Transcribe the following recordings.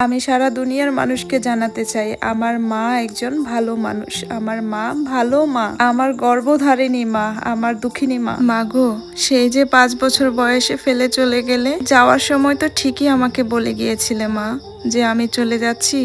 আমি সারা দুনিয়ার মানুষকে জানাতে চাই, আমার মা একজন ভালো মানুষ। আমার মা ভালো মা। আমার গর্ভধারিণী মা, আমার দুঃখিনী মা। মা গো সেই যে পাঁচ বছর বয়সে ফেলে চলে গেলে, যাওয়ার সময় তো ঠিকই আমাকে বলে গিয়েছিলে মা, যে আমি চলে যাচ্ছি।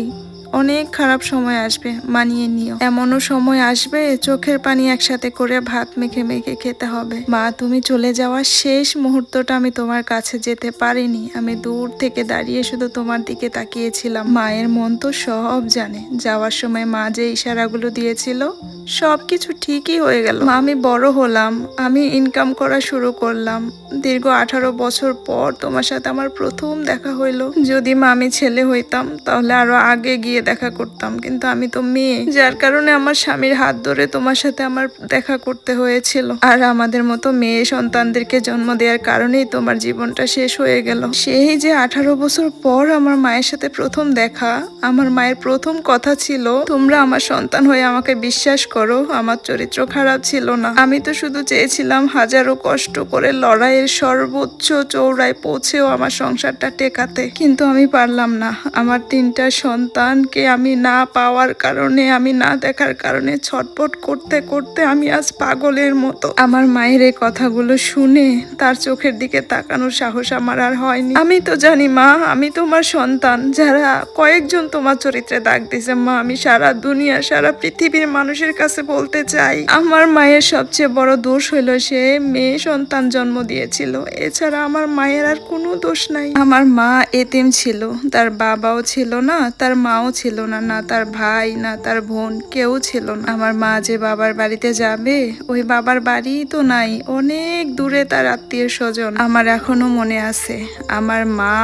অনেক খারাপ সময় আসবে, মানিয়ে নিও। এমনও সময় আসবে, চোখের পানি একসাথে করে ভাত মেখে মেখে খেতে হবে। মা, তুমি চলে যাওয়ার শেষ মুহূর্তটা আমি তোমার কাছে যেতে পারিনি। আমি দূর থেকে দাঁড়িয়ে শুধু তোমার দিকে তাকিয়েছিলাম। মায়ের মন তো সব জানে। যাওয়ার সময় মা যে ইশারাগুলো দিয়েছিল সব কিছু ঠিকই হয়ে গেল। আমি বড় হলাম, আমি ইনকাম করা শুরু করলাম। দীর্ঘ আঠারো বছর পর তোমার সাথে আমার প্রথম দেখা হইল। যদি মা আমি ছেলে হইতাম, তাহলে আরও আগে গিয়ে দেখা করতাম। কিন্তু আমি তো মেয়ে, যার কারণে আমার স্বামীর হাত ধরে তোমার সাথে আমার দেখা করতে হয়েছিল। আর আমাদের মতো মেয়ে সন্তানদেরকে জন্ম দেওয়ার কারণেই তোমার জীবনটা শেষ হয়ে গেল। সেই যে আঠারো বছর পর আমার মায়ের সাথে প্রথম দেখা, আমার মায়ের প্রথম কথা ছিল, তোমরা আমার সন্তান হয়ে আমাকে বিশ্বাস করো, আমার চরিত্র খারাপ ছিল না। আমি তো শুধু চেয়েছিলাম হাজারো কষ্ট করে লড়াইয়ের সর্বোচ্চ চৌড়ায় পৌঁছেও আমার সংসারটা টেকাতে। কিন্তু আমি পারলাম না। আমার তিনটা সন্তানকে আমি না পাওয়ার কারণে, আমি না দেখার কারণে ছটপট করতে করতে আমি আজ পাগলের মতো। আমার মায়ের এই কথাগুলো শুনে তার চোখের দিকে তাকানোর সাহস আমার আর হয়নি। আমি তো জানি মা, আমি তোমার সন্তান। যারা কয়েকজন তোমার চরিত্রে দাগ দিছে মা, আমি সারা দুনিয়া, সারা পৃথিবীর মানুষের কাছে বলতে চাই, আমার মায়ের সবচেয়ে বড় দোষ হইল সে মেয়ে সন্তান জন্ম দিয়েছিল। এছাড়া আমার মায়ের আর কোনো দোষ নাই। আমার মা এতিম ছিল, তার বাবাও ছিল না, তার মাও ছিল না না তার ভাই, না তার বোন, কেউ ছিল না। আমার মা যে বাবার বাড়িতে যাবে, ওই বাবার বাড়ি তো নাই, অনেক দূরে তার আত্মীয় স্বজন। আমার এখনও মনে আছে, আমার মা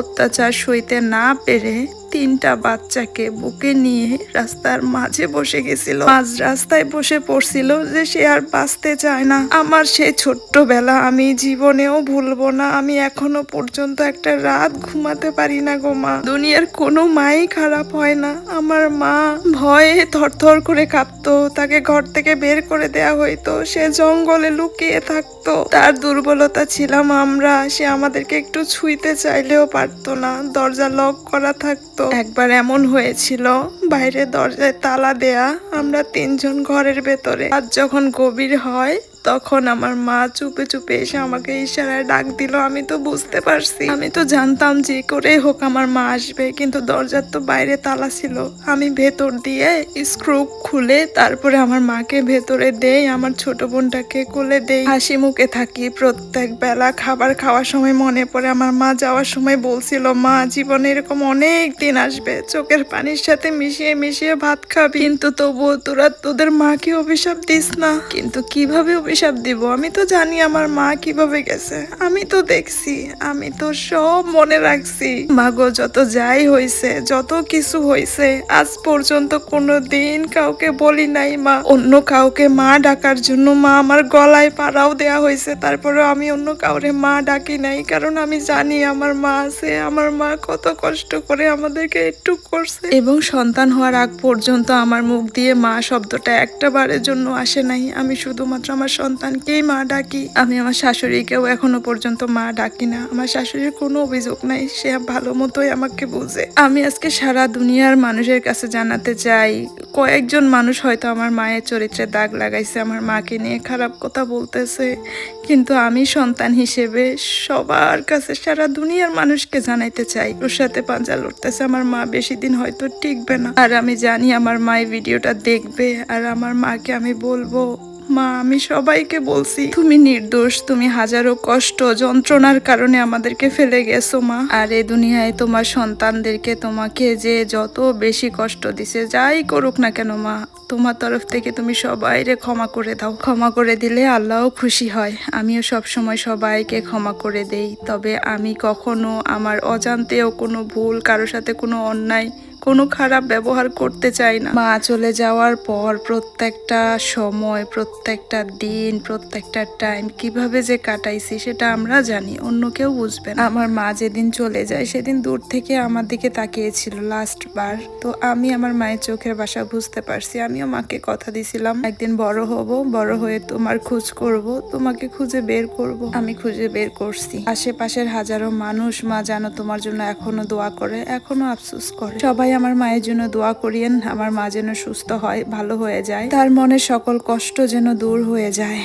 অত্যাচার সইতে না পেরে তিনটা বাচ্চাকে বুকে নিয়ে রাস্তার মাঝে বসে গেছিল। মাঝ রাস্তায় বসে পড়ছিল যে সে আর বাঁচতে চায় না। আমার সেই ছোট্টবেলা আমি জীবনেও ভুলবো না। আমি এখনও পর্যন্ত একটা রাত ঘুমাতে পারি না গো মা। দুনিয়ার কোনো মাই খারাপ হয় না। আমার মা ভয়ে থরথর করে কাঁপতো। তাকে ঘর থেকে বের করে দেয়া হইতো। সে জঙ্গলে লুকিয়ে থাকতো। তার দুর্বলতা ছিলাম আমরা। সে আমাদেরকে একটু ছুঁইতে চাইলেও পারতো না। দরজা লক করা থাকতো। একবার এমন হয়েছিল, বাইরে দরজায় তালা দেয়া, আমরা তিনজন ঘরের ভেতরে। আর যখন গভীর হয় তখন আমার মা চুপে চুপে এসে আমাকে ইশারায় ডাক দিল, আমি তো বুঝতে পারছি। আমি তো জানতাম যে করে হোক আমার মা আসবে, কিন্তু দরজার তো বাইরে তালা ছিল। আমি ভেতর দিয়ে স্ক্রু খুলে তারপরে আমার মাকে ভেতরে দেই, আমার ছোট বোনটাকে কোলে দেই। হাসি মুখে থাকি প্রত্যেক বেলা, খাবার খাওয়ার সময় মনে পড়ে আমার মা যাওয়ার সময় বলছিল, মা, জীবনে এরকম অনেক দিন আসবে, চোখের পানির সাথে মিশিয়ে মিশিয়ে ভাত খাবি। কিন্তু তবুও তোরা তোদের মাকে অভিশাপ দিস না। কিন্তু কীভাবে অভিশাপ দিব। আমি তো জানি আমার মা কীভাবে গেছে। আমি তো দেখছি, আমি তো সব মনে রাখছি। মাগো, যত যাই হইছে, যত কিছু হইছে, আজ পর্যন্ত কোনো দিন কাউকে বলি নাই মা। অন্য কাউকে মা ডাকার জন্য মা আমার গলায় পাড়াও দেয়া হয়েছে তারপরে আমি অন্য কাউরে মা ডাকি নাই, কারণ আমি জানি আমার মা আছে। আমার মা কত কষ্ট করে আমাদেরকে একটু করছে। এবং সন্তান হওয়ার আগ পর্যন্ত আমার মুখ দিয়ে মা শব্দটা একটা বারের জন্য আসে নাই। আমি শুধুমাত্র আমার সন্তানকেই মা ডাকি, আমি আমার শাশুড়িকেও এখনও পর্যন্ত মা ডাকি না। আমার শাশুড়ির কোনো অভিযোগ নাই, সে ভালো মতোই আমাকে বুঝে। আমি আজকে সারা দুনিয়ার মানুষের কাছে জানাতে চাই, কয়েকজন মানুষ হয়তো আমার মায়ের চরিত্রে দাগ লাগাইছে, আমার মাকে নিয়ে খারাপ কথা বলতেছে। কিন্তু আমি সন্তান হিসেবে সবার কাছে সারা দুনিয়ার মানুষকে জানাইতে চাই। ওর সাথে পাঞ্জা লড়তেছে, আমার মা বেশি দিন হয়তো টিকবে না। আর আমি জানি আমার মা এই ভিডিওটা দেখবে, আর আমার মাকে আমি বলব মা, আমি সবাইকে বলছি, তুমি নির্দোষ, তুমি হাজারো কষ্ট, যন্ত্রণার কারণে আমাদেরকে ফেলে গেছো মা। আর এ দুনিয়ায় তোমার সন্তানদেরকে তোমাকে যে যত বেশি কষ্ট দিছে, যাই করুক না কেন মা, তোমার তরফ থেকে তুমি সবাইরে ক্ষমা করে দাও। ক্ষমা করে দিলে আল্লাহও খুশি হয়। আমিও সব সময় সবাইকে ক্ষমা করে দেই। তবে আমি কখনো আমার অজান্তেও কোনো ভুল কারোর সাথে কোনো অন্যায় কোনো খারাপ ব্যবহার করতে চাই না। মা চলে যাওয়ার পর প্রত্যেকটা সময়, প্রত্যেকটা দিন, প্রত্যেকটা টাইম কীভাবে যে কাটাইছি সেটা আমরা জানি, অন্য কেউ বুঝবে না। আমার মা যেদিন চলে যায় সেদিন দূর থেকে আমার দিকে তাকিয়েছিল লাস্ট বার। তো আমি আমার মায়ের চোখের বাসা বুঝতে পারছি, আমিও মাকে কথা দিছিলাম, একদিন বড় হব, বড় হয়ে তোমার খোঁজ করব, তোমাকে খুঁজে বের করব। আমি খুঁজে বের করছি। আশেপাশের হাজারো মানুষ মা জানো তোমার জন্য এখনও দোয়া করে, এখনও আফসোস করে। সবাই আমার মায়ের জন্য দোয়া করিয়েন, আমার মা যেন সুস্থ হয়, ভালো হয়ে যায়। তার মনে সকল কষ্ট যেন দূর হয়ে যায়।